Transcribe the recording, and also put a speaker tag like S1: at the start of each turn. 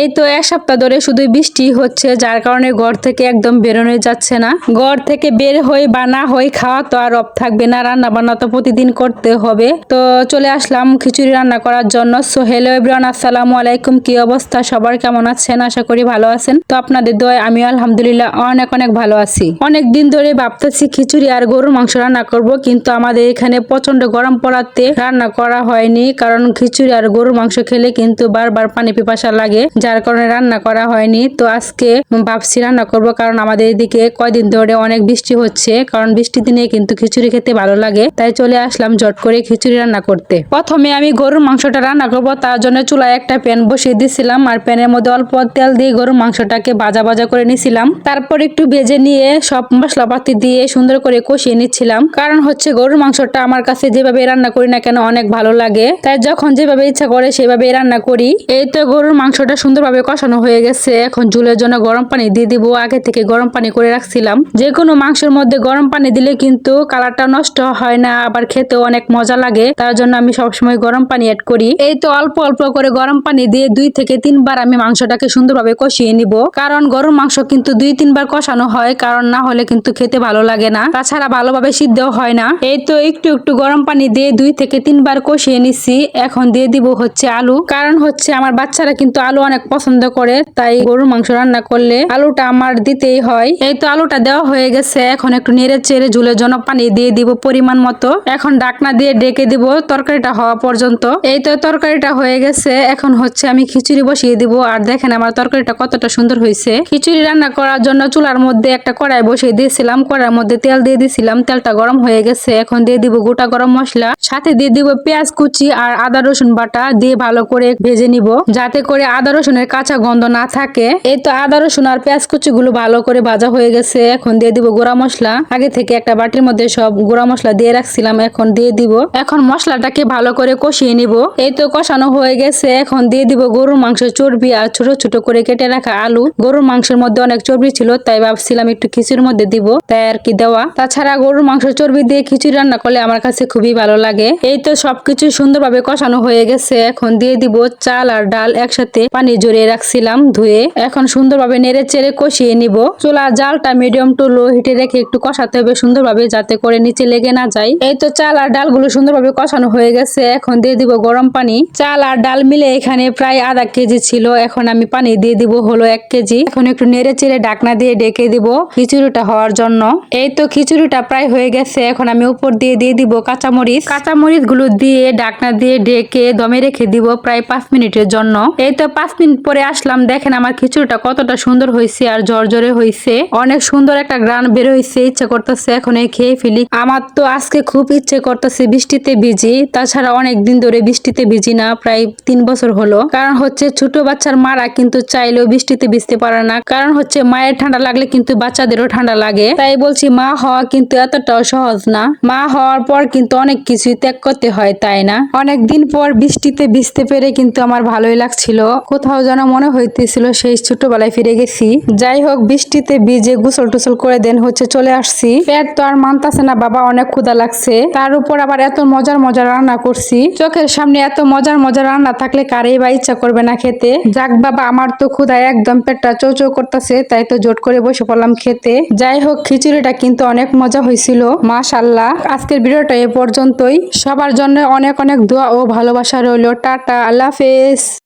S1: এই তো এক সপ্তাহ ধরে শুধু বৃষ্টি হচ্ছে, যার কারণে ঘর থেকে একদম বেরোনো যাচ্ছে না। ঘর থেকে বের হয়ে বা না হই খাওয়া তো আর অফ থাকবে না রান্না বান্না তো প্রতিদিন করতে হবে। তো চলে আসলাম খিচুড়ি রান্না করার জন্য। সো হ্যালো এভরিওয়ান আসসালামু আলাইকুম, কি অবস্থা? সবার কেমন আছেন? আশা করি ভালো আছেন। তো আপনাদের দোয়ায় আমি আলহামদুলিল্লাহ অনেক অনেক ভালো আছি। অনেক দিন ধরে ভাবতেছি খিচুড়ি আর গরুর মাংস রান্না করব, কিন্তু আমাদের এখানে প্রচণ্ড গরম পড়াতে রান্না করা হয়নি, কারণ খিচুড়ি আর গরুর মাংস খেলে কিন্তু বারবার পানি পিপাসা লাগে। যার কারণে রান্না করা হয়নি। তো আজকে ভাবছি রান্না করব কারণ আমাদের এদিকে কয়দিন ধরে অনেক বৃষ্টি হচ্ছে। কারণ বৃষ্টির দিনে কিন্তু খিচুড়ি খেতে ভালো লাগে। তাই চলে আসলাম জট করে খিচুড়ি রান্না করতে। প্রথমে আমি গরুর মাংসটা রান্না করব। তার জন্য চুলায় একটা প্যান বসিয়ে দিয়েছিলাম আর প্যানের মধ্যে অল্প তেল দিয়ে গরুর মাংসটাকে ভাজা ভাজা করে নিছিলাম। তারপর একটু ভেজে নিয়ে সব মশলাপাতি দিয়ে সুন্দর করে কষিয়ে নিচ্ছিলাম। কারণ হচ্ছে গরুর মাংসটা আমার কাছে যেভাবে রান্না করি না কেন অনেক ভালো লাগে। তাই যখন যেভাবে ইচ্ছা করে সেভাবে রান্না করি। এই তো গরুর মাংসটা সুন্দরভাবে কষানো হয়ে গেছে। এখন ঝুলের জন্য গরম পানি দিয়ে দিব। আগে থেকে গরম পানি করে রাখছিলাম। যে কোনো মাংসের মধ্যে গরম পানি দিলে কিন্তু কালারটা নষ্ট হয় না, আবার খেতেও অনেক মজা লাগে। তার জন্য আমি সবসময় গরম পানি অ্যাড করি। এই তো অল্প অল্প করে গরম পানি দিয়ে দুই থেকে তিনবার আমি মাংসটাকে সুন্দরভাবে কষিয়ে নিব। কারণ গরম মাংস কিন্তু দুই তিনবার কষানো হয়, কারণ না হলে কিন্তু খেতে ভালো লাগে না। তাছাড়া ভালোভাবে সিদ্ধ হয় না। এই তো একটু একটু গরম পানি দিয়ে দুই থেকে তিনবার কষিয়ে নিচ্ছি। এখন দিয়ে দিব হচ্ছে আলু। কারণ হচ্ছে আমার বাচ্চারা কিন্তু আলু অনেক পছন্দ করে, তাই গরুর মাংস রান্না করলে আলুটা আমার দিতেই হয়। এই তো আলুটা দেওয়া হয়ে গেছে, এখন একটু নেড়ে চেড়ে ঝুলের জন্য পানি দিয়ে দিব পরিমাণ মতো। এখন ডাকনা দিয়ে ডেকে দিব তরকারিটা হওয়া পর্যন্ত। এই তো তরকারিটা হয়ে গেছে, এখন হচ্ছে আমি খিচুড়ি বসিয়ে দিব। আর দেখেন আমার তরকারিটা কতটা সুন্দর হয়েছে। খিচুড়ি রান্না করার জন্য চুলার মধ্যে একটা কড়াই বসিয়ে দিয়েছিলাম। কড়াইয়ের মধ্যে তেল দিয়ে দিয়েছিলাম তেলটা গরম হয়ে গেছে। এখন দিয়ে দিব গোটা গরম মশলা। সাথে দিয়ে দিব পেঁয়াজ কুচি আর আদা রসুন বাটা দিয়ে ভালো করে ভেজে নিব। যাতে করে আদা রসুনের কাঁচা গন্ধ না থাকে, এই তো আদা, রসুন আর পেঁয়াজ কুচি গুলো ভালো করে ভাজা হয়ে গেছে। এখন দিয়ে দিব গুঁড়া মশলা। আগে থেকে একটা বাটির মধ্যে সব গুঁড়া মশলা দিয়ে রাখছিলাম, এখন দিয়ে দিব। এখন মশলাটাকে ভালো করে কষিয়ে নিব। এই তো কষানো হয়ে গেছে। এখন দিয়ে দিব গরুর মাংস চর্বি আর ছোট ছোট করে কেটে রাখা আলু। গরুর মাংসের মধ্যে অনেক চর্বি ছিল, তাই ভাবছিলাম একটু খিচুড়ির মধ্যে দিব, তাই আর কি দেওয়া। তাছাড়া গরুর মাংস চর্বি দিয়ে খিচুড়ি রান্না করলে আমার কাছে খুবই ভালো লাগে। এই তো সবকিছু সুন্দরভাবে কষানো হয়ে গেছে। এখন দিয়ে দিব চাল আর ডাল একসাথে পানি জড়িয়ে রাখছিলাম, ধুয়ে। এখন সুন্দরভাবে নেড়ে চেড়ে কষিয়ে নিব। চুলার জালটা মিডিয়াম টু লো হিটে রেখে একটু কষাতে হবে সুন্দরভাবে যাতে করে নিচে লেগে না যায়। এই তো চাল আর ডালগুলো সুন্দরভাবে কষানো হয়ে গেছে। এখন দিয়ে দিব গরম পানি। চাল আর ডাল মিলে এখানে প্রায় আধা কেজি ছিল। এখন আমি পানি দিয়ে দিব হলো এক কেজি। এখন একটু নেড়ে চেড়ে ডাকনা দিয়ে ডেকে দিব খিচুড়িটা হওয়ার জন্য। এই তো খিচুড়িটা প্রায় হয়ে গেছে। এখন আমি উপর দিয়ে দিয়ে দিব কাঁচামরিচ। কাঁচামরিচগুলো দিয়ে ডাকনা দিয়ে ডেকে দমে রেখে দিব প্রায় পাঁচ মিনিটের জন্য। এই তো পাঁচ মিনিট পরে আসলাম, দেখেন আমার খিচুড়িটা কতটা সুন্দর হয়েছে আর ঝরঝরে হয়েছে। অনেক সুন্দর একটা গ্রান বের হয়েছে, ইচ্ছে করতেছে এখন খেয়ে ফেলি। আমার তো আজকে খুব ইচ্ছে করতেছে বৃষ্টিতে ভিজি, তাছাড়া অনেক দিন ধরে বৃষ্টিতে ভিজি না, প্রায় তিন বছর হলো। কারণ হচ্ছে ছোট বাচ্চার মারা কিন্তু চাইলেও বৃষ্টিতে ভিজতে পারে না। কারণ হচ্ছে মায়ের ঠান্ডা লাগলে কিন্তু বাচ্চাদেরও ঠান্ডা লাগে। তাই বলছি মা হওয়া কিন্তু এতটাও সহজ না। মা হওয়ার পর কিন্তু অনেক কিছুই ত্যাগ করতে হয়, তাই না? অনেক দিন পর বৃষ্টিতে ভিজতে পেরে কিন্তু আমার ভালোই লাগছিল। কোথাও যেন মনে হইতেছিল সেই ছোটবেলায় ফিরে গেছি। যাই হোক, বৃষ্টিতে ভিজে গোসল টুসল করে দেন হচ্ছে চলে আসছি। পেট তো আর মানতাছে না, বাবা অনেক ক্ষুদা লাগছে। তার উপর আবার এত মজার মজার রান্না করছি। চোখের সামনে এত মজার মজার রান্না থাকলে কারেই বা ইচ্ছা করবে না খেতে। যাক বাবা, আমার তো ক্ষুধা একদম পেটটা চৌচৌ করতেছে, তাই তো জোট করে বসে পড়লাম খেতে। যাই হোক, খিচুড়িটা কিন্তু অনেক মজা হয়েছিল মাশাল্লাহ আজকের ভিডিওটা এ পর্যন্তই। সবার জন্য অনেক অনেক দোয়া ও ভালোবাসা রইল। টাটা, আল্লাহ হাফেজ।